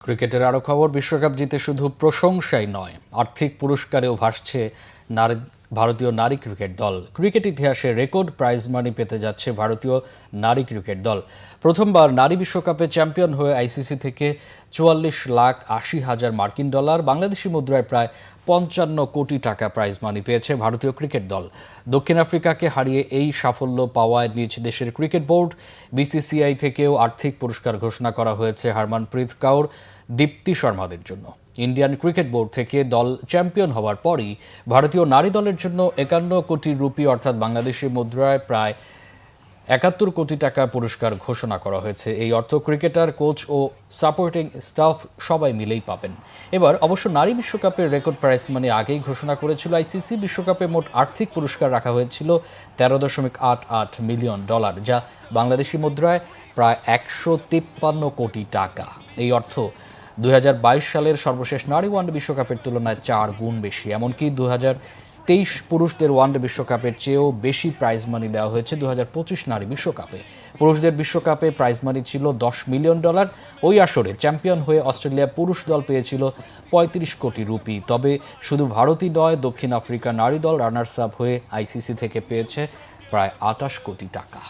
ক্রিকেটের আরও খবর বিশ্বকাপ জিতে শুধু প্রশংসাই নয় আর্থিক পুরস্কারেও ভাসছে নারী ভারতীয় নারী ক্রিকেট দল। ক্রিকেট ইতিহাসে রেকর্ড প্রাইজ মানি পেতে যাচ্ছে ভারতীয় নারী ক্রিকেট দল। প্রথমবার নারী বিশ্বকাপে চ্যাম্পিয়ন হয়ে আইসিসি থেকে চুয়াল্লিশ লাখ আশি হাজার মার্কিন ডলার, বাংলাদেশি মুদ্রায় প্রায় পঞ্চান্ন কোটি টাকা প্রাইজ মানি পেয়েছে ভারতীয় ক্রিকেট দল। দক্ষিণ আফ্রিকাকে হারিয়ে এই সাফল্য পাওয়ায় নিজ দেশের ক্রিকেট বোর্ড, বিসিসিআই থেকেও আর্থিক পুরস্কার ঘোষণা করা হয়েছে হারমানপ্রীত কাউর, দীপ্তি শর্মাদের জন্য। ইন্ডিয়ান ক্রিকেট বোর্ড থেকে দল চ্যাম্পিয়ন হওয়ার পরই ভারতীয় নারী দলের জন্য একান্ন কোটি রুপি, অর্থাৎ বাংলাদেশি মুদ্রায় প্রায় একাত্তর কোটি টাকা পুরস্কার ঘোষণা করা হয়েছে। এই অর্থ ক্রিকেটার, কোচ ও সাপোর্টিং স্টাফ সবাই মিলেই পাবেন। এবার অবশ্য নারী বিশ্বকাপের রেকর্ড প্রাইস মানে আগেই ঘোষণা করেছিল আইসিসি। বিশ্বকাপে মোট আর্থিক পুরস্কার রাখা হয়েছিল তেরো দশমিক আট আট মিলিয়ন ডলার, যা বাংলাদেশি মুদ্রায় প্রায় একশো তিপ্পান্ন কোটি টাকা। এই অর্থ দুই হাজার বাইশ সালের সর্বশেষ নারী ওয়ানডে বিশ্বকাপের তুলনায় চার গুণ বেশি। এমনকি দু তেইশ পুরুষদের ওয়ানডে বিশ্বকাপের চেয়েও বেশি প্রাইজ মানি দেওয়া হয়েছে দু হাজার পঁচিশ নারী বিশ্বকাপে। পুরুষদের বিশ্বকাপে প্রাইজ মানি ছিল দশ মিলিয়ন ডলার। ওই আসরে চ্যাম্পিয়ন হয়ে অস্ট্রেলিয়া পুরুষ দল পেয়েছিল পঁয়ত্রিশ কোটি রুপি। তবে শুধু ভারতই নয়, দক্ষিণ আফ্রিকা নারী দল রানার্স আপ হয়ে আইসিসি থেকে পেয়েছে প্রায় আটাশ কোটি টাকা।